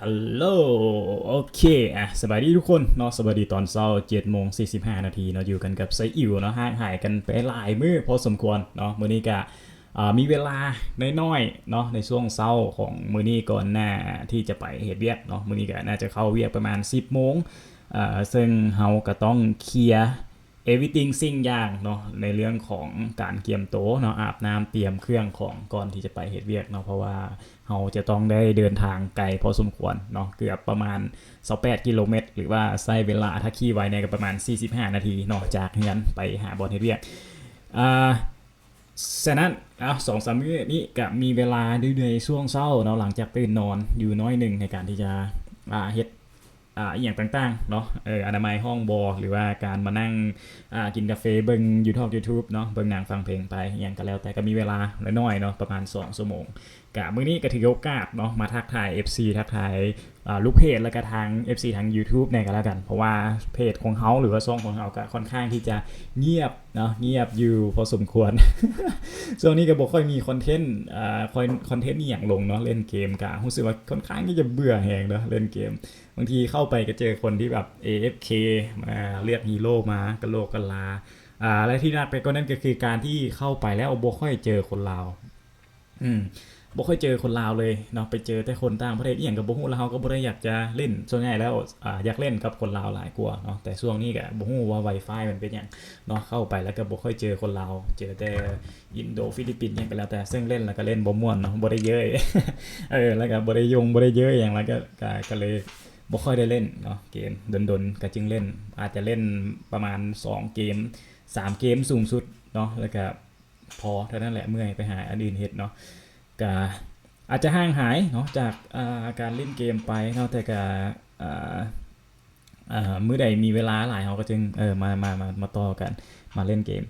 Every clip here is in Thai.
ฮัลโหลโอเคอะสบายดีทุกคนเนาะสบายดีตอนเช้า7โมง45นาทีเนาะอยู่กันกับไซอิวเนาะห่างหายกันไปหลายมื้อพอสมควรเนาะมื้อนี้ก็มีเวลาน้อยๆเนาะในช่วงเช้าของมื้อนี้ก่อนหน้าที่จะไปเฮ็ดเวียกเนาะมื้อนี้ก็น่าจะเข้าเวียกประมาณ 10โมงอ่าซึ่งเฮาก็ต้องเคลียร์ everything สิ่งอย่างเนาะในเรื่องของการเกียมโตะเนาะอาบน้ำเตรียมเครื่องของก่อนที่จะไปเฮ็ดเวียกเนาะเพราะว่าเราจะต้องได้เดินทางไกลพอสมควรเนาะเกือบประมาณ 28 กิโลเมตร หรือว่าใช้เวลาถ้าขี่ไวเนี่ยก็ประมาณ 45 นาทีเนาะจากเฮือนไปหาบอลเฮ็ดเวียกอ่าฉะนั้นเอาสองสามมื้อนี้ก็มีเวลาเรื่อยๆช่วงเช้าเนาะหลังจากตื่นนอนอยู่น้อยหนึ่งในการที่จะอ่าเฮ็ด อ่าอย่างต่างๆเนาะเอออนามัยห้องบอหรือว่าการมานั่งอ่ากินกาแฟเบิ้งยูทูบยูทูบเนาะเบิ้งหนังฟังเพลงไปอย่างก็แล้วแต่ก็มีเวลาน้อยๆเนาะประมาณ2ชั่วโมงกะมื้อนี้ก็ถือโอกาสเนาะมาทักทาย FC ทักทาย ลูกเพจแล้วก็ทาง FC ทาง YouTube เนี่ยก็แล้วกัน เพราะว่าเพจของเขาหรือว่าช่องของเขาก็ค่อนข้างที่จะเงียบเนาะเงียบอยู่พอสมควรช่วงนี้ก็บอกค่อยมีคอนเทนต์อ่าคอยคอนเทนต์นี่อย่างลงเนาะเล่นเกมกะรู้สึกว่าค่อนข้างที่จะเบื่อแหงเนาะเล่นเกม บางทีเข้าไปก็เจอคนที่แบบ AFK มาเรียกฮีโร่มากระโลกกะลาอ่าและที่น่าไปก็นั่นก็คือการที่เข้าไปแล้วบ่ค่อยเจอคนลาวอืม บ่ค่อยเจอคนลาวเลยเนาะไปเจอแต่คนต่างประเทศอย่างกับบ่ฮู้ล้วเราก็บ่ได้อยากจะเล่น ส่วนใหญ่แล้วอ่าอยากเล่นกับคนลาวหลายกว่าเนาะแต่ช่วงนี้ก็บ่ฮู้ว่า Wi-Fi มันเป็นหยังเนาะเข้าไปแล้วก็บ่ค่อยเจอคนลาวเจอแต่อินโดฟิลิปปินส์หยังก็แล้วแต่ซึ่งเล่นแล้วก็เล่นบ่ม่วนเนาะบ่ได้เยอะเออแล้วก็บ่ได้ยงบ่ได้เยอะอย่างแล้วก็ก็ก็เลยบ่ค่อยได้เล่นเนาะเกมดนๆก็จึงเล่น อาจจะเล่นประมาณ 2 เกม 3 เกมสูงสุดเนาะแล้วก็พอเท่านั้นแหละเมื่อยไปหาอันอื่นเฮ็ดเนาะ ก็อาจจะห่างหายเนาะจากอาการเล่นเกมไปเนาะแต่ก็อ่าอ่ามื้อใดมีเวลาหลายเราก็จึงเออมามามามาต่อกันมาเล่นเกม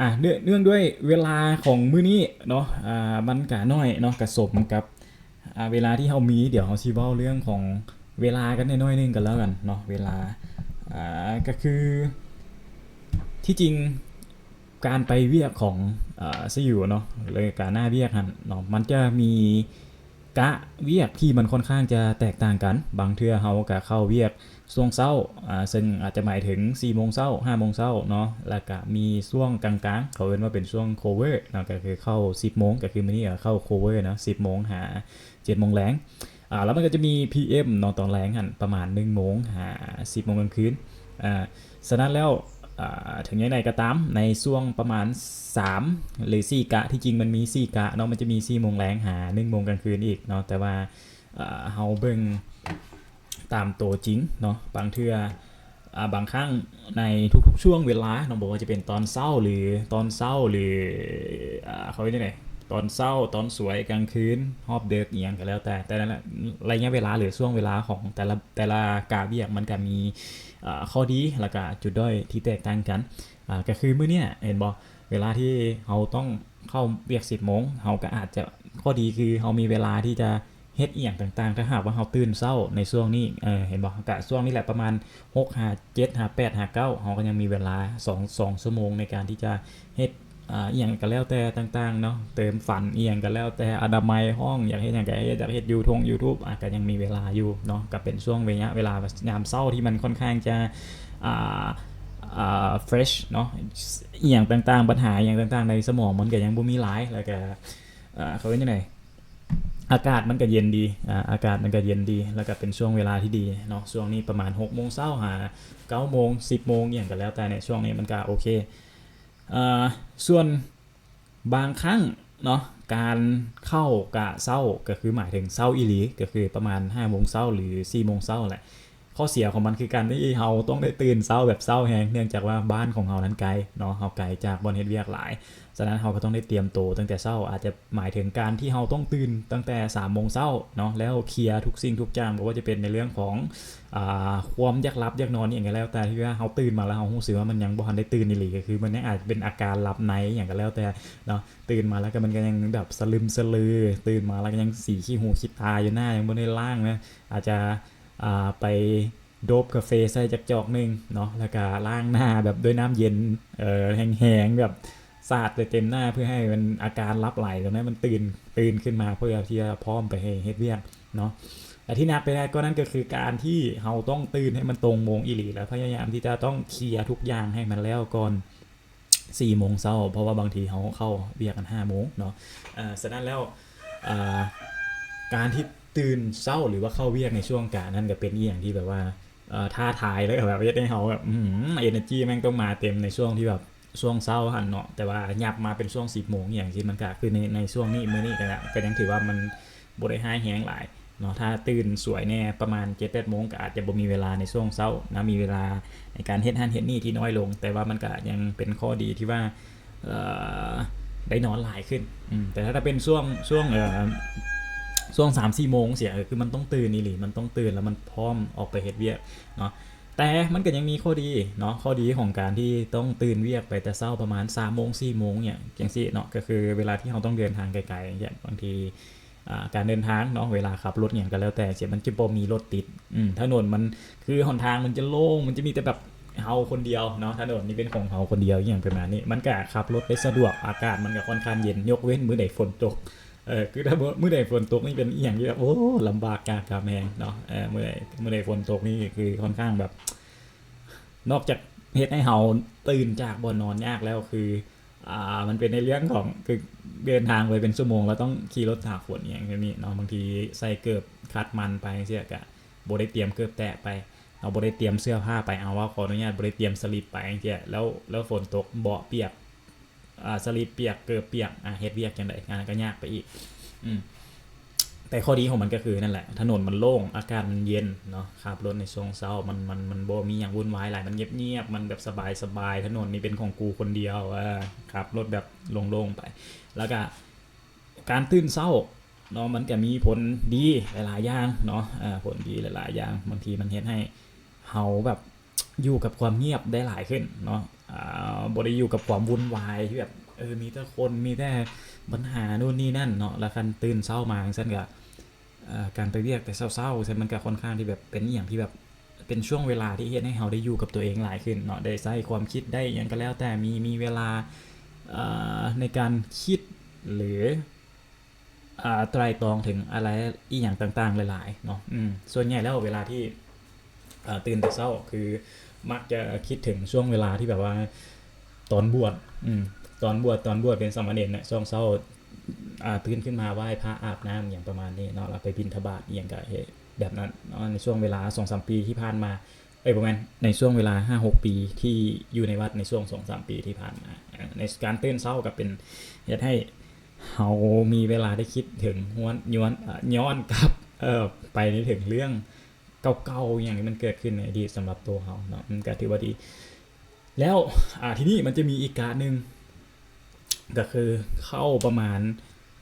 อะเนื่องเนื่องด้วยเวลาของมื้อนี้เนาะอ่ามันก็น้อยเนาะก็สมกับอ่าเวลาที่เฮามีเดี๋ยวเฮาสิเว้าเรื่องของเวลากันน้อยนึงกันแล้วกันเนาะเวลาอ่าก็คือที่จริง การไปเวียกของอ่าซิอยู่เนาะเลยการหน้าเวียกหันเนาะมันจะมีกะเวียกที่มันค่อนข้างจะแตกต่างกัน บางเทื่อเฮาก็เข้าเวียกช่วงเช้าอ่าซึ่งอาจจะหมายถึง4โมงเช้า5โมงเช้าเนาะแล้วก็มีช่วงกลางๆ เขาเรียกว่าเป็นช่วง cover เนาะก็คือเข้า 10โมงก็คือมื้อนี้ก็เข้า cover เนาะ10โมงหา7โมงแลงอ่าแล้วมันก็จะมี PM เนอนตอนแรงหันประมาณ1โมงหา10โมงกลางคืนอ่าฉะนั้นแล้ว ถึงยังไงก็ตามในช่วงประมาณ 3 หรือ 4 กะ ที่จริงมันมี 4 กะเนาะมันจะมี4โมงแรงหา1โมงกลางคืนอีกเนาะแต่ว่าเฮาเบิ่งตามตัวจริงเนาะบางเทื่ออบางครั้งในทุกๆช่วงเวลาเนาะบอกว่าจะเป็นตอนเช้าหรือตอนเช้าหรืออเขาเรียกว่าไง ตอนเช้าตอนสวยกลางคืนฮอบเดิกอหย่างก็แล้วแต่ แต่ละระยะเวลาหรือช่วงเวลาของแต่ละแต่ละกาเบียมันก็มีข้อดีแล้วก็จุดด้อยที่แตกต่างกันอ่าก็คือมื้อเนี้ยเห็นบ่เวลาที่เราต้องเข้าเบียก10โมงเราก็อาจจะข้อดีคือเรามีเวลาที่จะเฮ็ดเอียงต่างๆ ถ้าหากว่าเราตื่นเช้าในช่วงนี้เออเห็นบ่ก็ช่วงนี้แหละประมาณ6 5 7 5 8 5 9เราก็ยังมีเวลา 2 2ชั่วโมงในการที่จะเฮ็ด อ่าอย่างก็แล้วแต่ต่างๆเนาะเติมฝันอีหยังก็แล้วแต่อนามัยห้องอยากเฮ็ดหยังก็เฮ็ดอยากเฮ็ดยูทง YouTube อะก็ยังมีเวลาอยู่เนาะก็เป็นช่วงระยะเวลายามเช้าที่มันค่อนข้างจะอ่าอ่า fresh เนาะอีหยังต่างๆ ปัญหาอย่างต่างๆ ในสมองมันก็ยังบ่มีหลายแล้วก็อ่าเขาเรียกจังไดอากาศมันก็เย็นดีอ่าอากาศมันก็เย็นดี แล้วก็เป็นช่วงเวลาที่ดีเนาะช่วงนี้ประมาณ6โมงเช้าหา9โมง10โมงอย่างก็แล้วแต่ในช่วงนี้มันก็โอเค ส่วนบางครั้งเนาะการเข้ากะเศร้าก็คือหมายถึงเศร้าอีหลีก็คือประมาณ5โมงเช้าหรือ4โมงเช้าแหละ ข้อเสียของมันคือการที่เฮาต้องได้ตื่นเช้าแบบเช้าแฮงเนื่องจากว่าบ้านของเฮานั้นไกลเนาะเฮาไกลจากบอนเฮดเวียกหลายฉะนั้นเฮาก็ต้องได้เตรียมตัวตั้งแต่เช้าอาจจะหมายถึงการที่เฮาต้องตื่นตั้งแต่3โมงเช้าเนาะแล้วเคลียร์ทุกสิ่งทุกอย่างบ่ว่าจะเป็นในเรื่องของอความยากหลับยากนอนอย่างก็แล้วแต่ที่ว่าเขาตื่นมาแล้วเขารู้สึกว่ามันยังบ่ทันได้ตื่นนี่หลีก็คือ มันอาจจะเป็นอาการหลับในอย่างก็แล้วแต่เนาะตื่นมาแล้วก็มันก็ยังแบบสลึมสลือ ตื่นมาแล้วก็ยังสีขี้หูขี้ตาอยู่หน้ายังบ่ได้ล้างนะอาจจะ ไปโดบกาแฟใส่จักจอกหนึงเนาะแล้วก็ล้างหน้าแบบด้วยน้ำเย็นเออแห้งๆแบบสาดไปเต็มหน้าเพื่อให้มันอาการรับไหลตรงนั้นมันตื่นตื่นขึ้นมาเพื่อที่จะพร้อมไปให้เฮ็ดเวียกเนาะแต่ที่นักไปได้ก็นั่นก็คือการที่เราต้องตื่นให้มันตรงโมงอีหลีแล้วพยายามที่จะต้องเคลียร์ทุกอย่างให้มันแล้วก่อน4โมงเช้าเพราะว่าบางทีเขาเข้าเบียกกัน5โมงเนาะเอ่อฉะนั้นแล้วการที่ ตื่นเช้าหรือว่าเข้าเวียกในช่วงกลางนั่นก็เป็นอหย่างที่แบบว่าเอ่าทายแล้วแบบเฮ็ดให้เขาแบบอืมเอเนอร์จีแม่งต้องมาเต็มในช่วงที่แบบช่วงเช้าหันเนาะแต่ว่าหยับมาเป็นช่วง10โมงอย่างที่มันก็คือในในช่วงนี้มื้อนี้ก็นะก็ยังถือว่ามันบ่ได้หายแฮงหลายเนาะถ้าตื่นสวยแน่ประมาณ7 8โมงก็อาจจะบ่มีเวลาในช่วงเช้านะมีเวลาในการเฮ็ดหันเฮ็ดนี่ที่น้อยลง แต่ว่ามันก็ยังเป็นข้อดีที่ว่าได้นอนหลายขึ้นแต่ถ้าเป็นช่วงช่วงเอ่อ ช่วง3 4โมงเสียคือมันต้องตื่นนี่หลีมันต้องตื่นแล้วมันพร้อมออกไปเฮ็ดเวียกเนาะแต่มันก็ยังมีข้อดีเนาะข้อดีของการที่ต้องตื่นเวียกไปแต่เช้าประมาณ3โมง4โมงเนี่ยจังซี่เนาะก็คือเวลาที่เราต้องเดินทางไกลๆอย่างเงี้ยบางทีการเดินทางเนาะเวลาขับรถอย่างก็แล้วแต่เสียมันจะบ่มีรถติดอืมถนนมันคือหนทางมันจะโล่งมันจะมีแต่แบบเฮาคนเดียวเนาะถนนนี่เป็นของเฮาคนเดียวอย่างประมาณนี้มันก็ขับรถได้สะดวกอากาศมันก็ค่อนข้างเย็นยกเว้นมื้อใดฝนตก เออคือถ้ามื้อใดฝนตกนี่เป็นอีหยังที่แบบโอ้ลำบากกากาแมงเนาะเออมื้อใดเมื้อใดฝนตกนี่คือค่อนข้างแบบ นอกจากเฮ็ดให้เฮาตื่นจากบ่นอนยากแล้วคือ อ่า มันเป็นในเรื่องของคือเดินทางไปเป็นชั่วโมง แล้วต้องขี่รถตากฝนอย่างนี้เนาะบางทีใส่เกิบคัดมันไปเสียกะบ่ได้เตรียมเกิบแตะไปเอาบ่ได้เตรียมเสื้อผ้าไปเอาว่าขออนุญาตบ่ได้เตรียมสลิปไปเสียแล้วแล้วฝนตกเบาะเปียก สลิปเปียกเกิบเปียกอ่าเฮ็ดเวียกจังไดงานก็ยากไปอีก อืมแต่ข้อดีของมันก็คือนั่นแหละ ถนนมันโล่ง อากาศมันเย็นเนาะขับรถในช่วงเช้ามันมันมันบ่มีอย่างวุ่นวายหลายมันเงียบๆมันแบบสบายๆถนนนี่เป็นของกูคนเดียวอ่าขับรถแบบโล่งๆไป แล้วก็การตื่นเช้าเนาะมันก็มีผลดีหลายๆอย่างเนาะอ่าผลดีหลายๆอย่างบางทีมันเฮ็ดให้เฮาแบบอยู่กับความเงียบได้หลายขึ้นเนาะ บ่ได้อยู่กับความวุ่นวายที่แบบเออมีแต่คนมีแต่ปัญหานู่นนี่นั่นเนาะแล้วคันตื่นเช้ามาจังซั่นก็การไปเรียกแต่เช้าๆซั่นมันก็ค่อนข้างที่แบบเป็นอย่างที่แบบเป็นช่วงเวลาที่เฮ็ดให้เฮาได้อยู่กับตัวเองหลายขึ้นเนาะได้ใช้ความคิดได้หยังก็แล้วแต่มีมีเวลาในการคิดหรืออ่าไตรตรองถึงอะไรอีอย่างต่างๆหลายๆเนาะส่วนใหญ่แล้วเวลาที่ตื่นแต่เช้าคือ มักจะคิดถึงช่วงเวลาที่แบบว่า ตอนบวชอืมตอนบวชตอนบวชเป็นสามเณรเนี่ยช่วงเช้าอ่าตื่นขึ้นมาไหว้พระอาบน้ำอย่างประมาณนี้เนาะแล้วไปบิณฑบาตอหย่างก็เฮ็ดแบบนั้นเนาะในช่วงเวลา2-3ปีที่ผ่านมาเอ้ยประมาณในช่วงเวลา5-6ปีที่อยู่ในวัดในช่วง2-3ปีที่ผ่านมาอ่าในการตื่นเช้ากับเป็นเฮ็ดให้เฮามีเวลาได้คิดถึงย้อนย้อนอะย้อนกลับเอ่อไปในถึงเรื่อง เก่าๆอย่างที่มันเกิดขึ้นในอดีตสำหรับตัวเฮาเนาะมันก็ถือว่าดี แล้วอ่าทีนี้มันจะมีอีกการหนึ่งก็คือเข้าประมาณ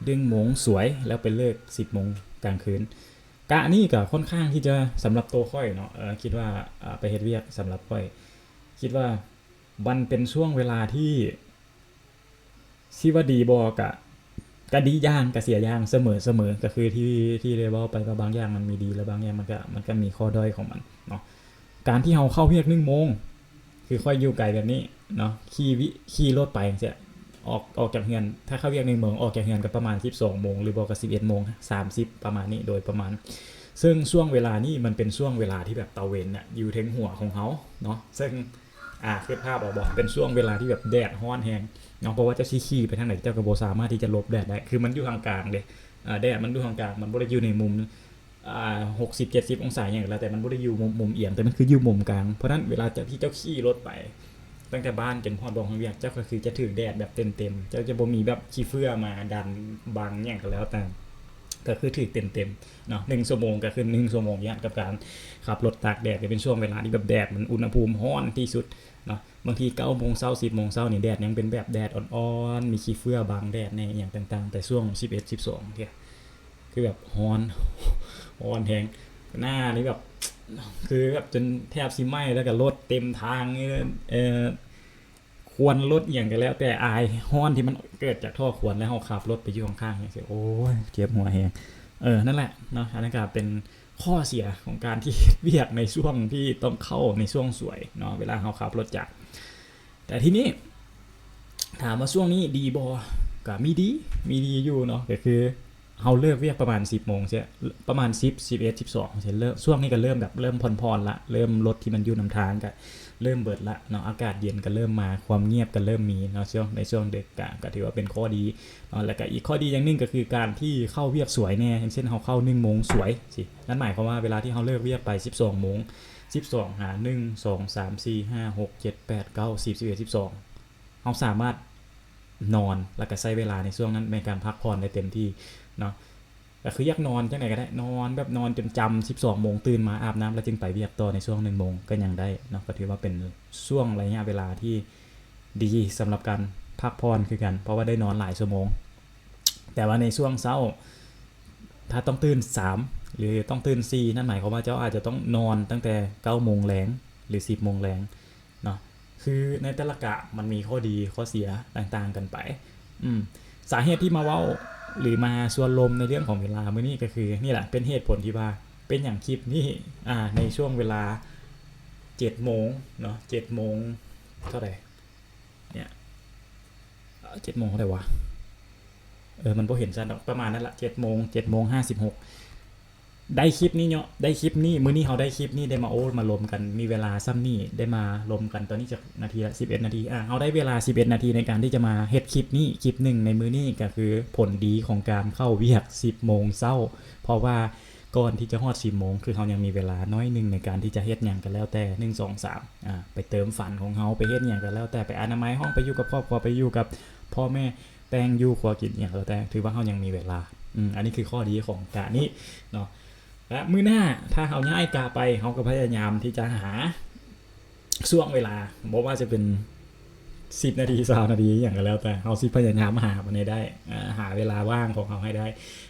ดึงโมงสวยแล้วไปเลิก 10โมงกลางคืนกะนี่ก็ค่อนข้างที่จะสำหรับตัวค่อยเนาะคิดว่าไปเฮ็ดเวียกสำหรับค่อย คิดว่ามันเป็นช่วงเวลาที่ที่ว่าดีบ่กะ กะดีอย่างกะเสียอย่างเสมอเสมอก็คือที่ที่ได้เว้าไปว่าบางอย่างมันมีดีแล้วบางอย่างมันก็มันก็มีข้อด้อยของมันเนาะการที่เฮาเข้าเวียก1โมง คือค่อยอยู่ไกลแบบนี้เนาะขี่วิขี่รถไปจังซี่ออกออกจากเฮือน ถ้าเข้าเวียก1โมงออกจากเฮือนก็ประมาณ 12โมงหรือบ่ก็11โมง30 ประมาณนี้โดยประมาณ ซึ่งช่วงเวลานี้มันเป็นช่วงเวลาที่แบบตะเวนน่ะอยู่เทงหัวของเขาเนาะซึ่ง อ่าคือภาพออกบอกเป็นช่วงเวลาที่แบบแดดฮ้อนแฮงเนาะเพราะว่าเจ้าชี้ขี้ไปทางไหนเจ้าก็บ่สามารถที่จะลบแดดได้ คือมันอยู่ทางกลางเด้อ่าแดดมันอยู่ทางกลางมันบ่ได้อยู่ในมุมอ่า60 70องศาอย่างนั้นแต่มันบ่ได้อยู่มุมมุมเอียงแต่มันคืออยู่มุมกลางเพราะนั้นเวลาเจ้าที่เจ้าขี้รถไป ตั้งแต่บ้านจนฮอดบ่ของเวียกเจ้าก็คือจะถือแดดแบบเต็มๆเจ้าจะบ่มีแบบขี้เฟื่อมาดันบังหยังก็แล้วแต่ ก็คือถือเต็มๆเนาะหนึ่งชั่วโมงก็คือหนึ่งชั่วโมงย่านกับการขับรถตากแดดก็เป็นช่วงเวลาที่แบบแดดมันอุณหภูมิร้อนที่สุดเนาะบางที9โมงเช้า10โมงเช้านี่แดดยังเป็นแบบแดดอ่อนๆมีขี้เฟื่อบางแดดในอย่างต่างๆ แต่ช่วง11 12เนี่ยคือแบบร้อนร้อนแฮงหน้านี่แบบคือแบบจนแทบสิไหม้แล้วก็รถเต็มทางนี่เออ ควรรถอย่างก็แล้ว แต่อายฮ้อนที่มันเกิดจากท่อควรแล้วเฮาขับรถไปอยู่ข้างๆอย่างเงี้ยโอ้ยเจ็บหัวแฮงเออนั่นแหละเนาะอันนั้นก็เป็นข้อเสียของการที่เวียกในช่วงที่ต้องเข้าในช่วงสวยเนาะเวลาเขาขับรถจักรแต่ทีนี้ถามว่าช่วงนี้ดีบอก็มีดีมีดีอยู่เนาะก็คือ เฮาเลิกเวียกประมาณ 10โมงใช่ประมาณ 10 11 12ใช่เริ่มช่วงนี้ก็เริ่มแบบเริ่มผ่อนๆละ เริ่มรถที่มันอยู่นำทางก็เริ่มเบิดละเนาะอากาศเย็นก็เริ่มมาความเงียบก็เริ่มมีเนาะช่วงในช่วงเด็กก็ก็ถือว่าเป็นข้อดีเนาะแล้วก็อีกข้อดีอย่างนึงก็คือการที่เข้าเวียกสวยแน่อย่างเช่นเฮาเข้า1โมงสวยสินั่นหมายความว่าเวลาที่เฮาเลิกเวียกไป 12โมง12 หา 1 2 3 4 5 6 7 8 9 10 11 12เฮาสามารถนอนแล้วก็ใช้เวลาในช่วงนั้นในการพักผ่อนได้เต็มที่ เนาะก็คืออยากนอนจังไหนก็ได้นอนแบบนอนจนจำ12โมงตื่นมาอาบน้ำแล้วจึงไปเวียกต่อในช่วง1โมงก็ยังได้เนาะก็ถือว่าเป็นช่วงระยะเวลาที่ดีสำหรับการพักผ่อนคือกัน เพราะว่าได้นอนหลายชั่วโมง แต่ว่าในช่วงเช้า ถ้าต้องตื่น3หรือต้องตื่น4นั่นหมายความว่าเจ้าอาจจะต้องนอนตั้งแต่9โมงแรงหรือ10โมงแรงเนาะคือในแต่ละกะมันมีข้อดีข้อเสียต่างๆกันไป อืมสาเหตุที่มาเว้า หรือมาส่วนลมในเรื่องของเวลาเมื่อนี้ก็คือนี่แหละเป็นเหตุผลที่ว่าเป็นอย่างคลิปนี่อ่าในช่วงเวลา7โมงเนาะ7โมงเท่าไหร่เนี่ยเอ่อ7โมงเท่าไหร่วะเออมันพอเห็นชัดดอกประมาณนั้นละ7โมง7โมง56 ได้คลิปนี้เนาะได้คลิปนี้มื้อนี้เขาได้คลิปนี้ได้มาโอ้มารวมกันมีเวลาซ้ำนี่ได้มารวมกันตอนนี้จะนาทีละ11นาทีอะเขาได้เวลา11นาทีในการที่จะมาเฮ็ดคลิปนี้คลิปหนึ่งในมื้อนี้ก็คือผลดีของการเข้าเวียก10โมงเช้า เพราะว่าก่อนที่จะฮอด10โมงคือเขายังมีเวลาน้อยหนึ่งในการที่จะเฮ็ดหยังกันแล้วแต่1 2 3อ่าไปเติมฝันของเขาไปเฮ็ดหยังกันแล้วแต่ไปอนามัยห้องไปอยู่กับครอบครัวไปอยู่กับพ่อแม่แต่งอยู่ครัวกินอย่างแล้วแต่ถือว่าเขายังมีเวลาอืมอันนี้คือข้อดีของกะนี้เนาะ และมื้อหน้าถ้าเขาย้ายกาไปเขาก็พยายามที่จะหาช่วงเวลาบอกว่าจะเป็น10นาทีสานาทีอย่างก็แล้วแต่เขาสิพยายามหามันให้ได้หาเวลาว่างของเขาให้ได้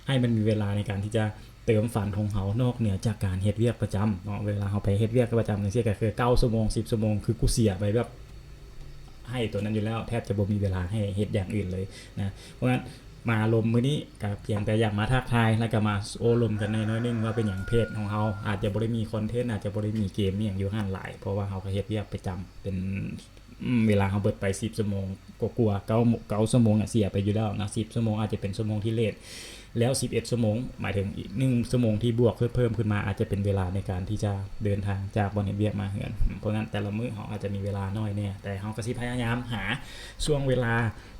ให้มันมีเวลาในการที่จะเติมฝันของเขานอกเหนือจากการเฮ็ดเวียกประจำเนาะเวลาเขาไปเฮ็ดเวียกประจำอย่างเช่นก็คือ9ชั่วโมง10ชั่วโมงคือกูเสียไปแบบให้ตัวนั้นอยู่แล้วแทบจะบ่มีเวลาให้เฮ็ดอย่างอื่นเลยนะเพราะฉะนั้น มาลมมื้อนี้กับเพียงแต่อยากมาทักทายแล้วก็มาโอลมกันในน้อยนึงว่าเป็นอย่างเพศของเขาอาจจะบริมีคอนเทนต์อาจจะบริมีเกมอย่างอยู่หันหลาย เพราะว่าเขาก็เฮ็ดเรียกประจำเป็นเวลาเขาเบิดไปสิบชั่วโมงกลัวๆเก้าเก้าชั่วโมงอะเสียไปอยู่แล้วนะสิบชั่วโมงอาจจะเป็นชั่วโมงที่เลท แล้ว 11 ชั่วโมง หมายถึงอีก1ชั่วโมงที่บวกเพิ่มเพิ่มขึ้นมาอาจจะเป็นเวลาในการที่จะเดินทางจากบอนเฮเวียมาเฮือน เพราะงั้นแต่ละมื้อเขาอาจจะมีเวลาน้อยแน่แต่เขาก็สิพยายามหาช่วงเวลา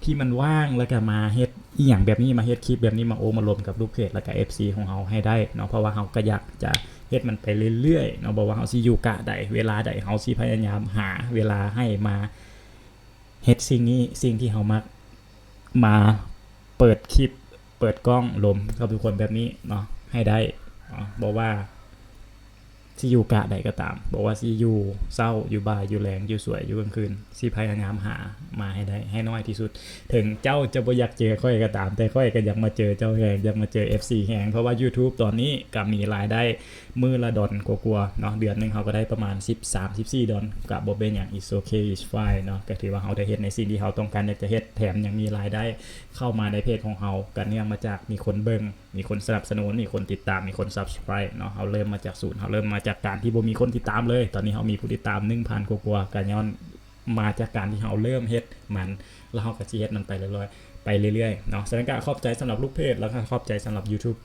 ที่มันว่างแล้วก็มาเฮ็ดอีหยังแบบนี้มาเฮ็ดคลิปแบบนี้มาโอมารวมกับลูกเพจแล้วก็ FC ของเราให้ได้เนาะเพราะว่าเราก็อยากจะเฮ็ดมันไปเรื่อยๆเนาะบอกว่าเราสิอยู่กะใดเวลาใดเราสิพยายามหาเวลาให้มาเฮ็ดสิ่งนี้สิ่งที่เรามักมาเปิดคลิป เปิดกล้องลมกับทุกคนแบบนี้เนาะให้ได้บอกว่า ที่อยู่กะใดก็ตาม บอกว่าที่อยู่เศร้าอยู่บ่ายอยู่แรงอยู่สวยอยู่กลางคืนสิพยายามหามาให้ได้ให้น้อยที่สุด ถึงเจ้าจะบ่อยากเจอค่อยก็ตาม แต่ค่อยก็อยากมาเจอเจ้าแหงอยากมาเจอ FC แหงเพราะว่า YouTube ตอนนี้ก็มีรายได้มือละดอนกลัวๆเนาะเดือนหนึงเขาก็ได้ประมาณ 13 14ดอนกับบ่เป็นอย่าง is okay is fine เนาะก็ถือว่าเขาได้เฮ็ดในสิ่งที่เขาต้องการอยากจะเฮ็ดแถมยังมีรายได้เข้ามาในเพจของเขากันเนื่องมาจากมีคนเบิ่งมีคนสนับสนุนมีคนติดตามมีคน subscribe เนาะเขาเริ่มมาจากศูนย์เขาเริ่มมาจากการที่บ่มีคนติดตามเลย ตอนนี้เขามีผู้ติดตาม1,000กว่าๆกันย้อนมาจากการที่เขาเริ่มเฮ็ดมันแล้วเขาก็สิเฮ็ดมันไปเรื่อยๆไปเรื่อยๆเนาะแสดงการขอบใจสำหรับลูกเพจแล้วก็ขอบใจสำหรับ YouTube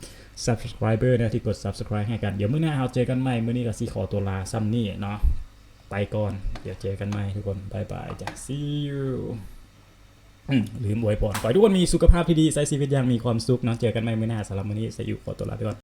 subscriber นะที่กด subscribe ให้กันเดี๋ยวมื้อหน้าเราเจอกันใหม่มื้อนี้ก็สิขอตัวลาซ้ำนี่เนาะไปก่อน เดี๋ยวเจอกันใหม่ทุกคนบายบายจ้ะ see you ลืมอวยพรขอให้ทุกคนมีสุขภาพที่ดีใช้ชีวิตอย่างมีความสุขเนาะเจอกันใหม่มื้อหน้าสำหรับวันนี้สอยู่ขอตัวลาไปก่อน